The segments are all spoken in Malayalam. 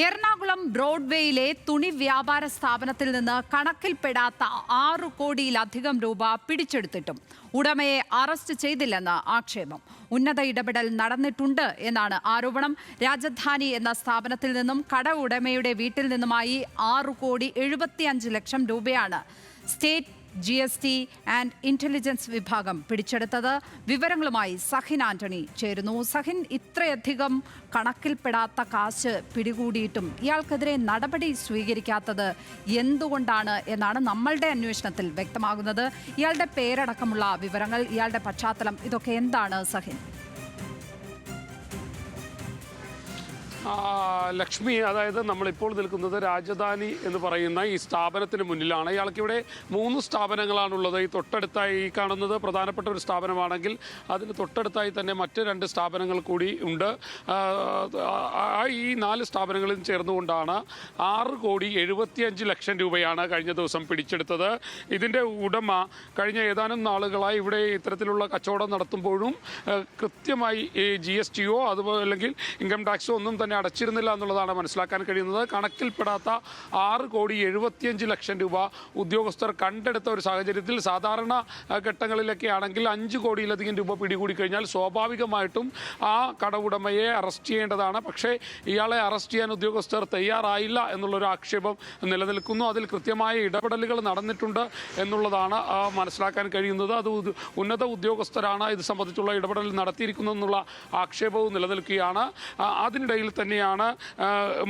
എറണാകുളം ബ്രോഡ്വേയിലെ തുണി വ്യാപാര സ്ഥാപനത്തിൽ നിന്ന് കണക്കിൽപ്പെടാത്ത ആറു കോടിയിലധികം രൂപ പിടിച്ചെടുത്തിട്ടും ഉടമയെ അറസ്റ്റ് ചെയ്തില്ലെന്ന് ആക്ഷേപം. ഉന്നത ഇടപെടൽ നടന്നിട്ടുണ്ട് എന്നാണ് ആരോപണം. രാജധാനി എന്ന സ്ഥാപനത്തിൽ നിന്നും കട ഉടമയുടെ വീട്ടിൽ നിന്നുമായി ആറു കോടി എഴുപത്തിയഞ്ച് ലക്ഷം രൂപയാണ് state G S T and intelligence വിഭാഗം പിടിച്ചെടുത്തത്. വിവരങ്ങളുമായി സഹിൻ ആന്റണി ചേരുന്നു. സഹിൻ ഇത്രയധികം കണക്കിൽപ്പെടാത്ത കാശ് പിടികൂടിയിട്ടും ഇയാൾക്കെതിരെ നടപടി സ്വീകരിക്കാത്തത് എന്തുകൊണ്ടാണ് എന്നാണ് നമ്മളുടെ അന്വേഷണത്തിൽ വ്യക്തമാകുന്നത്. ഇയാളുടെ പേരടക്കമുള്ള വിവരങ്ങൾ ഇയാളുടെ പശ്ചാത്തലം ഇതൊക്കെ എന്താണ് സഹിൻ? ലക്ഷ്മി അതായത് നമ്മളിപ്പോൾ നിൽക്കുന്നത് രാജധാനി എന്ന് പറയുന്ന ഈ സ്ഥാപനത്തിന് മുന്നിലാണ്. ഇയാൾക്ക് ഇവിടെ മൂന്ന് സ്ഥാപനങ്ങളാണുള്ളത്. ഈ തൊട്ടടുത്തായി ഈ കാണുന്നത് പ്രധാനപ്പെട്ട ഒരു സ്ഥാപനമാണെങ്കിൽ അതിന് തൊട്ടടുത്തായി തന്നെ മറ്റ് രണ്ട് സ്ഥാപനങ്ങൾ കൂടി ഉണ്ട്. ഈ നാല് സ്ഥാപനങ്ങളിൽ ചേർന്നുകൊണ്ടാണ് ആറ് കോടി എഴുപത്തിയഞ്ച് ലക്ഷം രൂപയാണ് കഴിഞ്ഞ ദിവസം പിടിച്ചെടുത്തത്. ഇതിന്റെ ഉടമ കഴിഞ്ഞ ഏതാനും നാളുകളായി ഇവിടെ ഇത്തരത്തിലുള്ള കച്ചവടം നടത്തുമ്പോഴും കൃത്യമായി ജി എസ് ടിയോ അതുപോലെ അല്ലെങ്കിൽ ഇൻകം ടാക്സോ ഒന്നും തന്നെ അടച്ചിരുന്നില്ല എന്നുള്ളതാണ് മനസ്സിലാക്കാൻ കഴിയുന്നത്. കണക്കിൽപ്പെടാത്ത ആറ് കോടി എഴുപത്തിയഞ്ച് ലക്ഷം രൂപ ഉദ്യോഗസ്ഥർ കണ്ടെടുത്ത ഒരു സാഹചര്യത്തിൽ സാധാരണ ഘട്ടങ്ങളിലൊക്കെ ആണെങ്കിൽ അഞ്ച് കോടിയിലധികം രൂപ പിടികൂടി കഴിഞ്ഞാൽ സ്വാഭാവികമായിട്ടും ആ കടവുടമയെ അറസ്റ്റ് ചെയ്യേണ്ടതാണ്. പക്ഷേ ഇയാളെ അറസ്റ്റ് ചെയ്യാൻ ഉദ്യോഗസ്ഥർ തയ്യാറായില്ല എന്നുള്ളൊരു ആക്ഷേപം നിലനിൽക്കുന്നു. അതിൽ കൃത്യമായ ഇടപെടലുകൾ നടന്നിട്ടുണ്ട് എന്നുള്ളതാണ് മനസ്സിലാക്കാൻ കഴിയുന്നത്. അത് ഉന്നത ഉദ്യോഗസ്ഥരാണ് ഇത് സംബന്ധിച്ചുള്ള ഇടപെടൽ നടത്തിയിരിക്കുന്നതെന്നുള്ള ആക്ഷേപവും നിലനിൽക്കുകയാണ്. അതിനിടയിൽ തന്നെയാണ്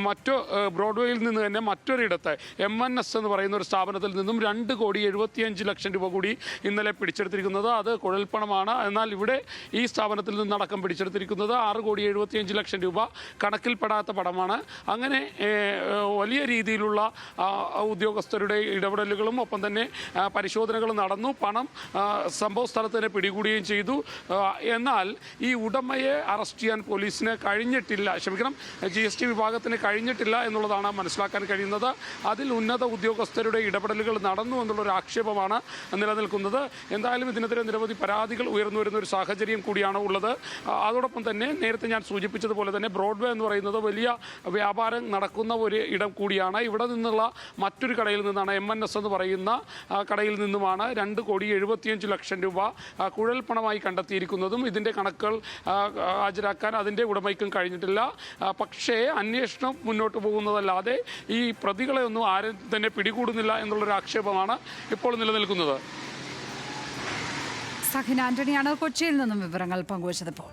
മറ്റു ബ്രോഡ്വേയിൽ നിന്ന് തന്നെ മറ്റൊരിടത്ത് എം എൻ എസ് എന്ന് പറയുന്ന ഒരു സ്ഥാപനത്തിൽ നിന്നും രണ്ട് കോടി എഴുപത്തിയഞ്ച് ലക്ഷം രൂപ കൂടി ഇന്നലെ പിടിച്ചെടുത്തിരിക്കുന്നത്. അത് കുഴൽപ്പണമാണ്. എന്നാൽ ഇവിടെ ഈ സ്ഥാപനത്തിൽ നിന്നടക്കം പിടിച്ചെടുത്തിരിക്കുന്നത് ആറ് കോടി എഴുപത്തിയഞ്ച് ലക്ഷം രൂപ കണക്കിൽപ്പെടാത്ത പടമാണ് അങ്ങനെ വലിയ രീതിയിലുള്ള ഉദ്യോഗസ്ഥരുടെ ഇടപെടലുകളും ഒപ്പം തന്നെ പരിശോധനകൾ നടന്നു. പണം സംഭവ സ്ഥലത്ത് തന്നെ പിടികൂടുകയും ചെയ്തു. എന്നാൽ ഈ ഉടമയെ അറസ്റ്റ് ചെയ്യാൻ പോലീസിന് കഴിഞ്ഞിട്ടില്ല. ക്ഷമിക്കണം ജി എസ് ടി വിഭാഗത്തിന് കഴിഞ്ഞിട്ടില്ല എന്നുള്ളതാണ് മനസ്സിലാക്കാൻ കഴിയുന്നത്. അതിൽ ഉന്നത ഉദ്യോഗസ്ഥരുടെ ഇടപെടലുകൾ നടന്നു എന്നുള്ളൊരു ആക്ഷേപമാണ് നിലനിൽക്കുന്നത്. എന്തായാലും ഇതിനെതിരെ നിരവധി പരാതികൾ ഉയർന്നു വരുന്ന ഒരു സാഹചര്യം കൂടിയാണ് ഉള്ളത്. അതോടൊപ്പം തന്നെ നേരത്തെ ഞാൻ സൂചിപ്പിച്ചതുപോലെ തന്നെ ബ്രോഡ്വേ എന്ന് പറയുന്നത് വലിയ വ്യാപാരം നടക്കുന്ന ഒരു ഇടം കൂടിയാണ്. ഇവിടെ നിന്നുള്ള മറ്റൊരു കടയിൽ നിന്നാണ് എം എൻ എസ് എന്ന് പറയുന്ന കടയിൽ നിന്നുമാണ് രണ്ട് കോടി എഴുപത്തിയഞ്ച് ലക്ഷം രൂപ കുഴൽ കുഴൽപ്പണമായി കണ്ടെത്തിയിരിക്കുന്നതും. ഇതിന്റെ കണക്കുകൾ ഹാജരാക്കാൻ അതിന്റെ ഉടമയ്ക്കും കഴിഞ്ഞിട്ടില്ല. പക്ഷേ അന്വേഷണം മുന്നോട്ട് പോകുന്നതല്ലാതെ ഈ പ്രതികളെ ഒന്നും ആരും തന്നെ പിടികൂടുന്നില്ല എന്നുള്ളൊരു ആക്ഷേപമാണ് ഇപ്പോൾ നിലനിൽക്കുന്നത്. സഹിൻ ആന്റണിയാണ് കൊച്ചിയിൽ നിന്നും വിവരങ്ങൾ പങ്കുവച്ചതിപ്പോൾ